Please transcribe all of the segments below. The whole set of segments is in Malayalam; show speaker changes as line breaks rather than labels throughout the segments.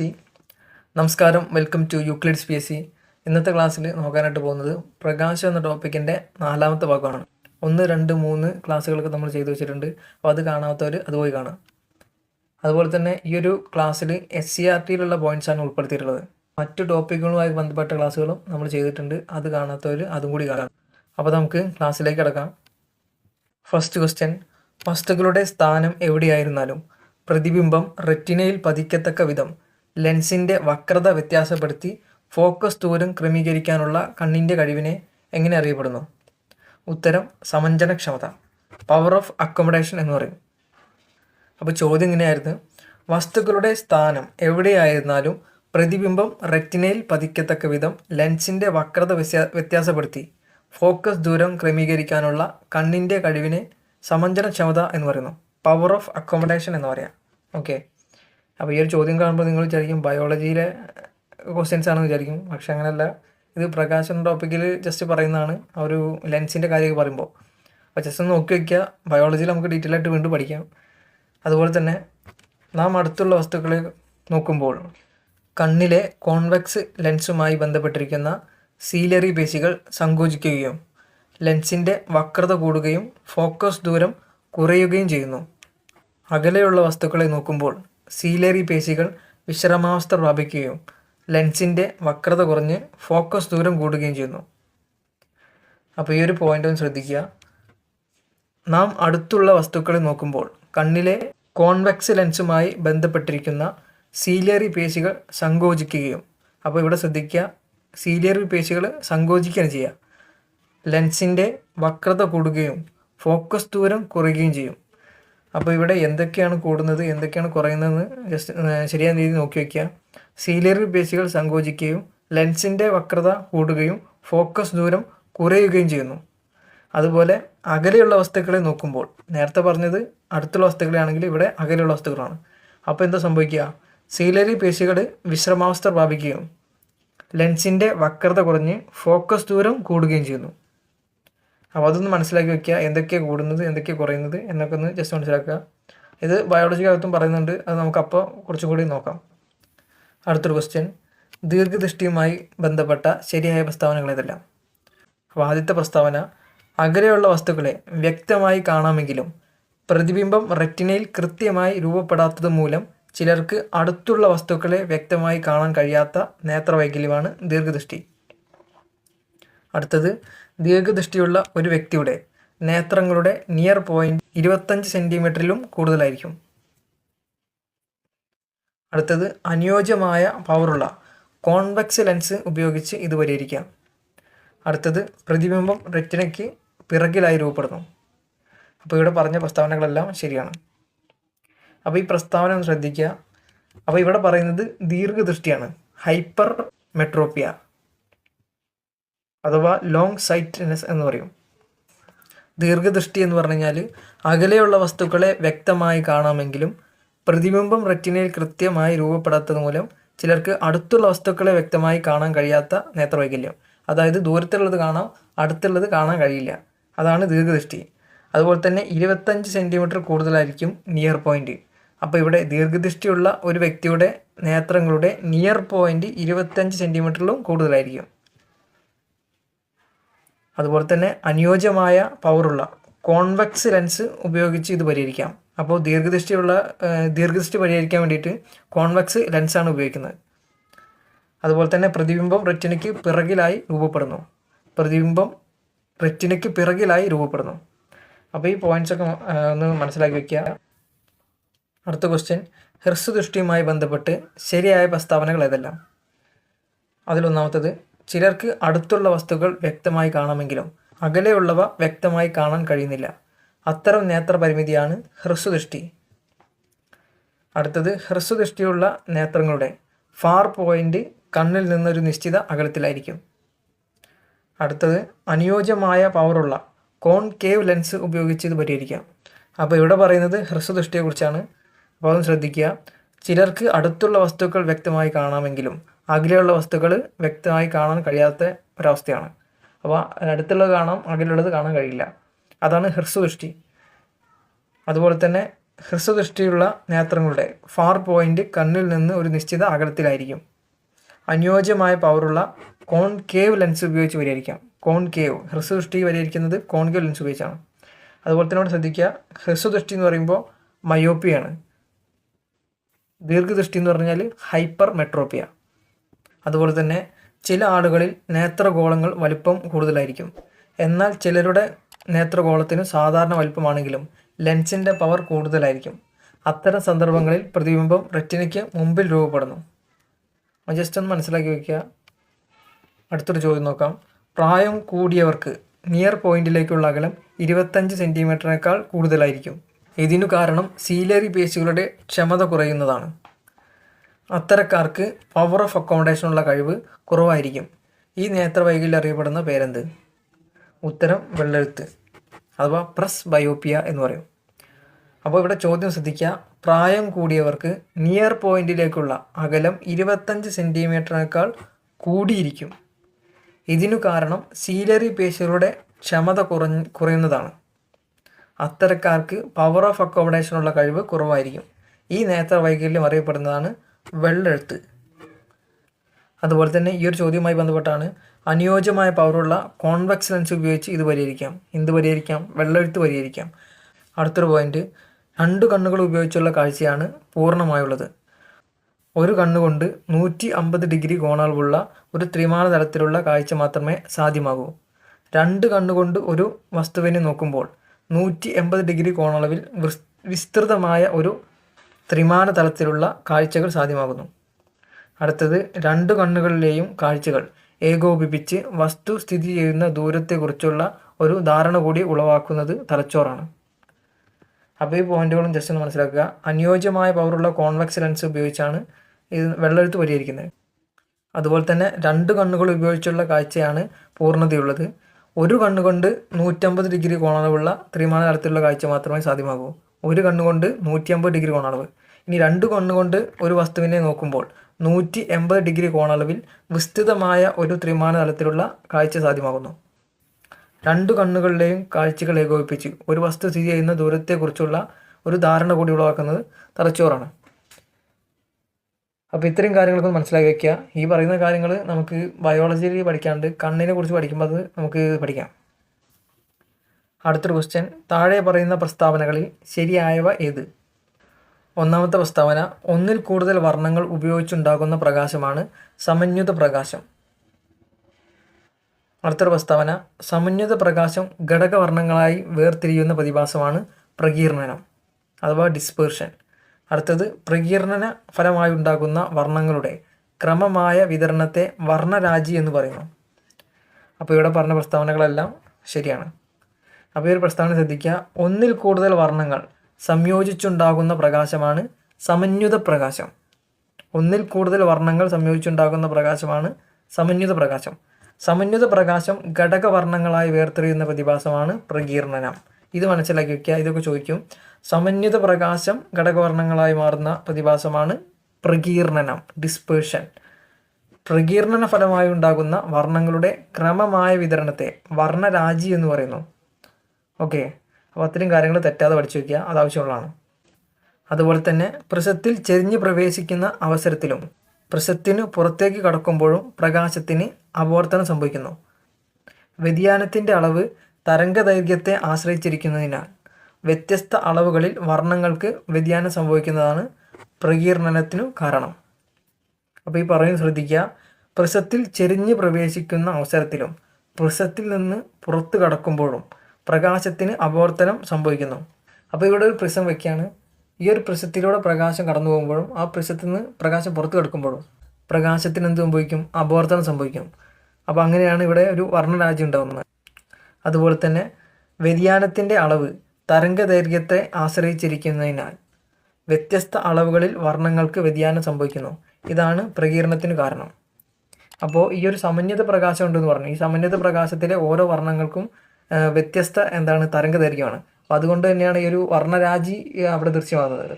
സി. നമസ്കാരം welcome to Euclid's P S C. ഇന്നത്തെ ക്ലാസ്സിൽ നോക്കാനായിട്ട് പോകുന്നത് പ്രകാശം എന്ന ടോപ്പിക്കിന്റെ നാലാമത്തെ ഭാഗമാണ്. ഒന്ന് രണ്ട് മൂന്ന് ക്ലാസ്സുകളൊക്കെ നമ്മൾ ചെയ്തു വെച്ചിട്ടുണ്ട്. അപ്പോൾ അത് കാണാത്തവർ അത് പോയി കാണാം. അതുപോലെ തന്നെ ഈ ഒരു ക്ലാസ്സിൽ എസ് സി ആർ ടിയിലുള്ള പോയിന്റ്സാണ് ഉൾപ്പെടുത്തിയിട്ടുള്ളത്. മറ്റു ടോപ്പിക്കുകളുമായി ബന്ധപ്പെട്ട ക്ലാസ്സുകളും നമ്മൾ ചെയ്തിട്ടുണ്ട്. അത് കാണാത്തവർ അതും കൂടി കാണാം. അപ്പോൾ നമുക്ക് ക്ലാസ്സിലേക്ക് കിടക്കാം. ഫസ്റ്റ് ക്വസ്റ്റ്യൻ വസ്തുക്കളുടെ സ്ഥാനം എവിടെയായിരുന്നാലും പ്രതിബിംബം റെറ്റിനയിൽ പതിക്കത്തക്ക വിധം ലെൻസിന്റെ വക്രത വ്യത്യാസപ്പെടുത്തി ഫോക്കസ് ദൂരം ക്രമീകരിക്കാനുള്ള കണ്ണിന്റെ കഴിവിനെ എങ്ങനെ അറിയപ്പെടുന്നു? ഉത്തരം സമഞ്ജനക്ഷമത പവർ ഓഫ് അക്കോമഡേഷൻ എന്ന് പറയും. അപ്പോൾ ചോദ്യം ഇങ്ങനെയായിരുന്നു. വസ്തുക്കളുടെ സ്ഥാനം എവിടെയായിരുന്നാലും പ്രതിബിംബം റെറ്റിനയിൽ പതിക്കത്തക്ക വിധം ലെൻസിന്റെ വക്രത വ്യത്യാ വ്യത്യാസപ്പെടുത്തി ഫോക്കസ് ദൂരം ക്രമീകരിക്കാനുള്ള കണ്ണിന്റെ കഴിവിനെ സമഞ്ജനക്ഷമത എന്ന് പറയുന്നു. പവർ ഓഫ് അക്കോമഡേഷൻ എന്ന് പറയാം. ഓക്കെ അപ്പോൾ ഈ ഒരു ചോദ്യം കാണുമ്പോൾ നിങ്ങൾ വിചാരിക്കും ബയോളജിയിലെ ക്വസ്റ്റ്യൻസ് ആണെന്ന് വിചാരിക്കും. പക്ഷെ അങ്ങനെയല്ല ഇത് പ്രകാശൻ ടോപ്പിക്കിൽ ജസ്റ്റ് പറയുന്നതാണ്. ആ ഒരു ലെൻസിന്റെ കാര്യമൊക്കെ പറയുമ്പോൾ അപ്പോൾ ജസ്റ്റ് ഒന്ന് നോക്കി വയ്ക്കുക ബയോളജിയിൽ നമുക്ക് ഡീറ്റെയിൽ ആയിട്ട് വീണ്ടും പഠിക്കാം. അതുപോലെ തന്നെ നാം അടുത്തുള്ള വസ്തുക്കളെ നോക്കുമ്പോൾ കണ്ണിലെ കോൺവെക്സ് ലെൻസുമായി ബന്ധപ്പെട്ടിരിക്കുന്ന സീലറി പേശികൾ സങ്കോചിക്കുകയും ലെൻസിന്റെ വക്രത കൂടുകയും ഫോക്കസ് ദൂരം കുറയുകയും ചെയ്യുന്നു. അകലെയുള്ള വസ്തുക്കളെ നോക്കുമ്പോൾ സീലറി പേശികൾ വിശ്രമാവസ്ഥ പ്രാപിക്കുകയും ലെൻസിന്റെ വക്രത കുറഞ്ഞ് ഫോക്കസ് ദൂരം കൂടുകയും ചെയ്യുന്നു. അപ്പോൾ ഈ ഒരു പോയിന്റ് ഒന്ന് ശ്രദ്ധിക്കുക. നാം അടുത്തുള്ള വസ്തുക്കളെ നോക്കുമ്പോൾ കണ്ണിലെ കോൺവെക്സ് ലെൻസുമായി ബന്ധപ്പെട്ടിരിക്കുന്ന സീലിയറി പേശികൾ സങ്കോചിക്കുകയും അപ്പോൾ ഇവിടെ ശ്രദ്ധിക്കുക സീലിയറി പേശികൾ സങ്കോചിക്കുകയാണ് ചെയ്യുക. ലെൻസിന്റെ വക്രത കൂടുകയും ഫോക്കസ് ദൂരം കുറയുകയും ചെയ്യും. അപ്പോൾ ഇവിടെ എന്തൊക്കെയാണ് കൂടുന്നത് എന്തൊക്കെയാണ് കുറയുന്നതെന്ന് ജസ്റ്റ് ശരിയായ രീതിയിൽ നോക്കി വയ്ക്കുക സീലിയറി പേശികൾ സങ്കോചിക്കുകയും ലെൻസിന്റെ വക്രത കൂടുകയും ഫോക്കസ് ദൂരം കുറയുകയും ചെയ്യുന്നു. അതുപോലെ അകലെയുള്ള വസ്തുക്കളെ നോക്കുമ്പോൾ നേരത്തെ പറഞ്ഞത് അടുത്തുള്ള വസ്തുക്കളെയാണെങ്കിൽ ഇവിടെ അകലെയുള്ള വസ്തുക്കളാണ്. അപ്പോൾ എന്താ സംഭവിക്കുക? സീലറി പേശികൾ വിശ്രമാവസ്ഥ പ്രാപിക്കുകയും ലെൻസിന്റെ വക്രത കുറഞ്ഞ് ഫോക്കസ് ദൂരം കൂടുകയും ചെയ്യുന്നു. അപ്പോൾ അതൊന്ന് മനസ്സിലാക്കി വെക്കുക എന്തൊക്കെയാണ് കൂടുന്നത് എന്തൊക്കെയാണ് കുറയുന്നത് എന്നൊക്കെ ഒന്ന് ജസ്റ്റ് മനസ്സിലാക്കുക ഇത് ബയോളജിക്കകത്തും പറയുന്നുണ്ട് അത് നമുക്കപ്പോൾ കുറച്ചും കൂടി നോക്കാം. അടുത്തൊരു ക്വസ്റ്റ്യൻ ദീർഘദൃഷ്ടിയുമായി ബന്ധപ്പെട്ട ശരിയായ പ്രസ്താവനകൾ ഏതെല്ലാം? അപ്പോൾ ആദ്യത്തെ പ്രസ്താവന അകലെയുള്ള വസ്തുക്കളെ വ്യക്തമായി കാണാമെങ്കിലും പ്രതിബിംബം റെറ്റിനയിൽ കൃത്യമായി രൂപപ്പെടാത്തത് മൂലം ചിലർക്ക് അടുത്തുള്ള വസ്തുക്കളെ വ്യക്തമായി കാണാൻ കഴിയാത്ത നേത്രവൈകല്യമാണ് ദീർഘദൃഷ്ടി. അടുത്തത് ദീർഘദൃഷ്ടിയുള്ള ഒരു വ്യക്തിയുടെ നേത്രങ്ങളുടെ നിയർ പോയിന്റ് ഇരുപത്തഞ്ച് സെന്റിമീറ്ററിലും കൂടുതലായിരിക്കും. അടുത്തത് അനുയോജ്യമായ പവറുള്ള കോൺവെക്സ് ലെൻസ് ഉപയോഗിച്ച് ഇത് പരിഹരിക്കാം അടുത്തത് പ്രതിബിംബം റെറ്റിനയ്ക്ക് പിറകിലായി രൂപപ്പെടുന്നു. അപ്പോൾ ഇവിടെ പറഞ്ഞ പ്രസ്താവനകളെല്ലാം ശരിയാണ്. അപ്പോൾ ഈ പ്രസ്താവന ഒന്ന് ശ്രദ്ധിക്കുക. അപ്പോൾ ഇവിടെ പറയുന്നത് ദീർഘദൃഷ്ടിയാണ്. ഹൈപ്പർ മെട്രോപ്പിയ. അഥവാ ലോങ് സൈറ്റ്നെസ് എന്ന് പറയും. ദീർഘദൃഷ്ടി എന്ന് പറഞ്ഞു കഴിഞ്ഞാൽ അകലെയുള്ള വസ്തുക്കളെ വ്യക്തമായി കാണാമെങ്കിലും പ്രതിബിംബം റെറ്റിനയിൽ കൃത്യമായി രൂപപ്പെടാത്തത് മൂലം ചിലർക്ക് അടുത്തുള്ള വസ്തുക്കളെ വ്യക്തമായി കാണാൻ കഴിയാത്ത നേത്രവൈകല്യം. അതായത് ദൂരത്തുള്ളത് കാണാം അടുത്തുള്ളത് കാണാൻ കഴിയില്ല. അതാണ് ദീർഘദൃഷ്ടി. അതുപോലെ തന്നെ ഇരുപത്തഞ്ച് സെന്റിമീറ്റർ കൂടുതലായിരിക്കും നിയർ പോയിന്റ് അപ്പോൾ ഇവിടെ ദീർഘദൃഷ്ടിയുള്ള ഒരു വ്യക്തിയുടെ നേത്രങ്ങളുടെ നിയർ പോയിന്റ് ഇരുപത്തഞ്ച് സെന്റിമീറ്ററിലും കൂടുതലായിരിക്കും. അതുപോലെ തന്നെ അനുയോജ്യമായ പവറുള്ള കോൺവെക്സ് ലെൻസ് ഉപയോഗിച്ച് ഇത് പരിഹരിക്കാം. അപ്പോൾ ദീർഘദൃഷ്ടിയുള്ള ദീർഘദൃഷ്ടി പരിഹരിക്കാൻ വേണ്ടിയിട്ട് കോൺവെക്സ് ലെൻസാണ് ഉപയോഗിക്കുന്നത്. അതുപോലെ തന്നെ പ്രതിബിംബം റെറ്റിനയ്ക്ക് പിറകിലായി രൂപപ്പെടുന്നു. പ്രതിബിംബം റെറ്റിനയ്ക്ക് പിറകിലായി രൂപപ്പെടുന്നു. അപ്പോൾ ഈ പോയിന്റ്സ് ഒക്കെ ഒന്ന് മനസ്സിലാക്കി വെക്കുക. അടുത്ത ക്വസ്റ്റ്യൻ ഹ്രസ്വദൃഷ്ടിയുമായി ബന്ധപ്പെട്ട് ശരിയായ പ്രസ്താവനകൾ ഏതെല്ലാം? അതിലൊന്നാമത്തത് ചിലർക്ക് അടുത്തുള്ള വസ്തുക്കൾ വ്യക്തമായി കാണാമെങ്കിലും അകലെയുള്ളവ വ്യക്തമായി കാണാൻ കഴിയുന്നില്ല. അത്തരം നേത്രപരിമിതിയാണ് ഹ്രസ്വദൃഷ്ടി. അടുത്തത് ഹ്രസ്വദൃഷ്ടിയുള്ള നേത്രങ്ങളുടെ ഫാർ പോയിന്റ് കണ്ണിൽ നിന്നൊരു നിശ്ചിത അകലത്തിലായിരിക്കും. അടുത്തത് അനുയോജ്യമായ പവറുള്ള കോൺ കേവ് ലെൻസ് ഉപയോഗിച്ച് ഇത് പരിഹരിക്കാം. അപ്പോൾ ഇവിടെ പറയുന്നത് ഹ്രസ്വദൃഷ്ടിയെക്കുറിച്ചാണ്. അപ്പോൾ അതൊന്ന് ശ്രദ്ധിക്കുക. ചിലർക്ക് അടുത്തുള്ള വസ്തുക്കൾ വ്യക്തമായി കാണാമെങ്കിലും അകലെയുള്ള വസ്തുക്കൾ വ്യക്തമായി കാണാൻ കഴിയാത്ത ഒരവസ്ഥയാണ്. അപ്പോൾ അടുത്തുള്ളത് കാണാം അകലെയുള്ളത് കാണാൻ കഴിയില്ല. അതാണ് ഹ്രസ്വദൃഷ്ടി. അതുപോലെ തന്നെ ഹ്രസ്വദൃഷ്ടിയുള്ള നേത്രങ്ങളുടെ ഫാർ പോയിന്റ് കണ്ണിൽ നിന്ന് ഒരു നിശ്ചിത അകലത്തിലായിരിക്കും. അനുയോജ്യമായ പവറുള്ള കോൺ കേവ് ലെൻസ് ഉപയോഗിച്ച് പരിഹരിക്കാം കോൺകേവ് ഹ്രസ്വദൃഷ്ടി പരിഹരിക്കുന്നത് കോൺകേവ് ലെൻസ് ഉപയോഗിച്ചാണ്. അതുപോലെ തന്നെ ഇവിടെ ശ്രദ്ധിക്കുക ഹ്രസ്വദൃഷ്ടി എന്ന് പറയുമ്പോൾ മയോപ്പിയാണ്. ദീർഘദൃഷ്ടി എന്ന് പറഞ്ഞാൽ ഹൈപ്പർ മെട്രോപ്പിയ. അതുപോലെ തന്നെ ചില ആടുകളിൽ നേത്രഗോളങ്ങൾ വലിപ്പം കൂടുതലായിരിക്കും. എന്നാൽ ചിലരുടെ നേത്രഗോളത്തിന് സാധാരണ വലിപ്പമാണെങ്കിലും ലെൻസിന്റെ പവർ കൂടുതലായിരിക്കും. അത്തരം സന്ദർഭങ്ങളിൽ പ്രതിബിംബം റെറ്റിനയ്ക്ക് മുമ്പിൽ രൂപപ്പെടുന്നു. ജസ്റ്റ് ഒന്ന് മനസ്സിലാക്കി വയ്ക്കുക അടുത്തൊരു ചോദ്യം നോക്കാം. പ്രായം കൂടിയവർക്ക് നിയർ പോയിന്റിലേക്കുള്ള അകലം ഇരുപത്തഞ്ച് സെന്റിമീറ്ററിനേക്കാൾ കൂടുതലായിരിക്കും. ഇതിനു കാരണം സീലറി പേശികളുടെ ക്ഷമത കുറയുന്നതാണ്. അത്തരക്കാർക്ക് പവർ ഓഫ് അക്കോമഡേഷനുള്ള കഴിവ് കുറവായിരിക്കും. ഈ നേത്രവൈകല്യം അറിയപ്പെടുന്ന പേരെന്ത്? ഉത്തരം വെള്ളെഴുത്ത് അഥവാ പ്രസ് ബയോപ്പിയ എന്ന് പറയും. അപ്പോൾ ഇവിടെ ചോദ്യം ശ്രദ്ധിക്കുക പ്രായം കൂടിയവർക്ക് നിയർ പോയിന്റിലേക്കുള്ള അകലം ഇരുപത്തഞ്ച് സെന്റിമീറ്ററിനേക്കാൾ കൂടിയിരിക്കും. ഇതിനു കാരണം സീലറി പേശികളുടെ ക്ഷമത കുറഞ്ഞ് കുറയുന്നതാണ്. അത്തരക്കാർക്ക് പവർ ഓഫ് അക്കോമഡേഷനുള്ള കഴിവ് കുറവായിരിക്കും. ഈ നേത്രവൈകല്യം അറിയപ്പെടുന്നതാണ് വെള്ളെഴുത്ത്. അതുപോലെ തന്നെ ഈ ഒരു ചോദ്യവുമായി ബന്ധപ്പെട്ടാണ് അനുയോജ്യമായ പവറുള്ള കോൺവെക്സ് ലെൻസ് ഉപയോഗിച്ച് ഇത് പരിഹരിക്കാം. എന്ത് പരിഹരിക്കാം? വെള്ളെഴുത്ത് പരിഹരിക്കാം. അടുത്തൊരു പോയിന്റ് രണ്ട് കണ്ണുകൾ ഉപയോഗിച്ചുള്ള കാഴ്ചയാണ് പൂർണമായുള്ളത്. ഒരു കണ്ണുകൊണ്ട് നൂറ്റി അമ്പത് ഡിഗ്രി കോണളവുള്ള ഒരു ത്രിമാന തലത്തിലുള്ള കാഴ്ച മാത്രമേ സാധ്യമാകൂ. രണ്ട് കണ്ണുകൊണ്ട് ഒരു വസ്തുവിനെ നോക്കുമ്പോൾ നൂറ്റി എൺപത് ഡിഗ്രി കോണളവിൽ വിസ്തൃതമായ ഒരു ത്രിമാന തലത്തിലുള്ള കാഴ്ചകൾ സാധ്യമാകുന്നു. അടുത്തത് രണ്ട് കണ്ണുകളിലെയും കാഴ്ചകൾ. ഏകോപിപ്പിച്ച് വസ്തു സ്ഥിതി ചെയ്യുന്ന ദൂരത്തെക്കുറിച്ചുള്ള ഒരു ധാരണ കൂടി ഉളവാക്കുന്നത് തലച്ചോറാണ്. അപ്പോൾ ഈ പോയിന്റുകളും ജസ്റ്റ് ഒന്ന് മനസ്സിലാക്കുക. അനുയോജ്യമായ പവറുള്ള കോൺവെക്സ് ലെൻസ് ഉപയോഗിച്ചാണ് ഇത് വെള്ളെഴുത്ത് പരിഹരിക്കുന്നത്. അതുപോലെ തന്നെ രണ്ട് കണ്ണുകൾ ഉപയോഗിച്ചുള്ള കാഴ്ചയാണ് പൂർണതയുള്ളത്. ഒരു കണ്ണുകൊണ്ട് നൂറ്റമ്പത് ഡിഗ്രി കോണളവുള്ള ത്രിമാന തലത്തിലുള്ള കാഴ്ച മാത്രമേ സാധ്യമാകൂ. ഒരു കണ്ണുകൊണ്ട് നൂറ്റിയമ്പത് ഡിഗ്രി കോണളവ്. ഇനി രണ്ട് കണ്ണുകൊണ്ട് ഒരു വസ്തുവിനെ നോക്കുമ്പോൾ നൂറ്റി എൺപത് ഡിഗ്രി കോണളവിൽ വിസ്തൃതമായ ഒരു ത്രിമാന തലത്തിലുള്ള കാഴ്ച സാധ്യമാകുന്നു. രണ്ട് കണ്ണുകളിലെയും കാഴ്ചകൾ ഏകോപിപ്പിച്ച് ഒരു വസ്തു സ്ഥിതി ചെയ്യുന്ന ദൂരത്തെക്കുറിച്ചുള്ള ഒരു ധാരണ കൂടി ഉളവാക്കുന്നത് തലച്ചോറാണ്. അപ്പോൾ ഇത്രയും കാര്യങ്ങളൊക്കെ മനസ്സിലാക്കി വയ്ക്കുക ഈ പറയുന്ന കാര്യങ്ങൾ നമുക്ക് ബയോളജിയിൽ പഠിക്കാണ്ട് കണ്ണിനെ കുറിച്ച് പഠിക്കുമ്പോൾ അത് നമുക്ക് പഠിക്കാം. അടുത്തൊരു ക്വസ്റ്റ്യൻ താഴെ പറയുന്ന പ്രസ്താവനകളിൽ ശരിയായവ ഏത്? ഒന്നാമത്തെ പ്രസ്താവന ഒന്നിൽ കൂടുതൽ വർണങ്ങൾ ഉപയോഗിച്ചുണ്ടാകുന്ന പ്രകാശമാണ് സമന്യുത പ്രകാശം. അടുത്തൊരു പ്രസ്താവന സമന്യുത പ്രകാശം ഘടകവർണങ്ങളായി വേർതിരിയുന്ന പ്രതിഭാസമാണ് പ്രകീർണനം അഥവാ ഡിസ്പേർഷൻ. അടുത്തത് പ്രകീർണന ഫലമായി ഉണ്ടാകുന്ന വർണങ്ങളുടെ ക്രമമായ വിതരണത്തെ വർണരാജി എന്ന് പറയുന്നു. അപ്പോൾ ഇവിടെ പറഞ്ഞ പ്രസ്താവനകളെല്ലാം ശരിയാണ്. അപ്പോൾ ഈ ഒരു പ്രസ്താവന ശ്രദ്ധിക്കുക ഒന്നിൽ കൂടുതൽ വർണങ്ങൾ സംയോജിച്ചുണ്ടാകുന്ന പ്രകാശമാണ് സമന്വിത പ്രകാശം. ഒന്നിൽ കൂടുതൽ വർണങ്ങൾ സംയോജിച്ചുണ്ടാകുന്ന പ്രകാശമാണ് സമന്വിത പ്രകാശം. സമന്വിത പ്രകാശം ഘടകവർണങ്ങളായി വേർതിരിയുന്ന പ്രതിഭാസമാണ് പ്രകീർണനം. ഇത് മനസ്സിലാക്കി വയ്ക്കുക ഇതൊക്കെ ചോദിക്കും. സമന്വിത പ്രകാശം ഘടകവർണങ്ങളായി മാറുന്ന പ്രതിഭാസമാണ് പ്രകീർണനം ഡിസ്പേർഷൻ. പ്രകീർണന ഫലമായി ഉണ്ടാകുന്ന വർണങ്ങളുടെ ക്രമമായ വിതരണത്തെ വർണരാജി എന്ന് പറയുന്നു. ഓക്കെ. അപ്പോൾ അത്രയും കാര്യങ്ങൾ തെറ്റാതെ പഠിച്ചു വയ്ക്കുക അത് ആവശ്യമുള്ളതാണ്. അതുപോലെ തന്നെ പ്രസത്തിൽ ചെരിഞ്ഞ് പ്രവേശിക്കുന്ന അവസരത്തിലും പ്രസത്തിന് പുറത്തേക്ക് കടക്കുമ്പോഴും പ്രകാശത്തിന് അപവർത്തനം സംഭവിക്കുന്നു. വ്യതിയാനത്തിന്റെ അളവ് തരംഗദൈർഘ്യത്തെ ആശ്രയിച്ചിരിക്കുന്നതിനാൽ വ്യത്യസ്ത അളവുകളിൽ വർണങ്ങൾക്ക് വ്യതിയാനം സംഭവിക്കുന്നതാണ് പ്രകീർണനത്തിനു കാരണം. അപ്പോൾ ഈ പറയുന്നത് ശ്രദ്ധിക്കുക. പ്രസത്തിൽ ചെരിഞ്ഞ് പ്രവേശിക്കുന്ന അവസരത്തിലും പ്രസത്തിൽ നിന്ന് പുറത്തു കടക്കുമ്പോഴും പ്രകാശത്തിന് അപവർത്തനം സംഭവിക്കുന്നു. അപ്പോൾ ഇവിടെ ഒരു പ്രിസം വെക്കുകയാണ് ഈ ഒരു പ്രിസത്തിലൂടെ പ്രകാശം കടന്നു പോകുമ്പോഴും ആ പ്രിസത്തിൽ നിന്ന് പ്രകാശം പുറത്തു കിടക്കുമ്പോഴും പ്രകാശത്തിന് എന്ത് സംഭവിക്കും? അപവർത്തനം സംഭവിക്കും. അപ്പോൾ അങ്ങനെയാണ് ഇവിടെ ഒരു വർണരാജ്യം ഉണ്ടാകുന്നത് അതുപോലെ തന്നെ വ്യതിയാനത്തിന്റെ അളവ് തരംഗ ദൈർഘ്യത്തെ ആശ്രയിച്ചിരിക്കുന്നതിനാൽ വ്യത്യസ്ത അളവുകളിൽ വർണങ്ങൾക്ക് വ്യതിയാനം സംഭവിക്കുന്നു. ഇതാണ് പ്രകീർണത്തിന് കാരണം. അപ്പോൾ ഈ ഒരു സമന്വിത പ്രകാശം ഉണ്ടെന്ന് പറഞ്ഞു. ഈ സമന്വിത പ്രകാശത്തിലെ ഓരോ വർണങ്ങൾക്കും വ്യത്യസ്ത എന്താണ് തരംഗ ദൈർഘ്യമാണ് അപ്പോൾ അതുകൊണ്ട് തന്നെയാണ് ഈ ഒരു വർണരാജി അവിടെ ദൃശ്യമാകുന്നത്.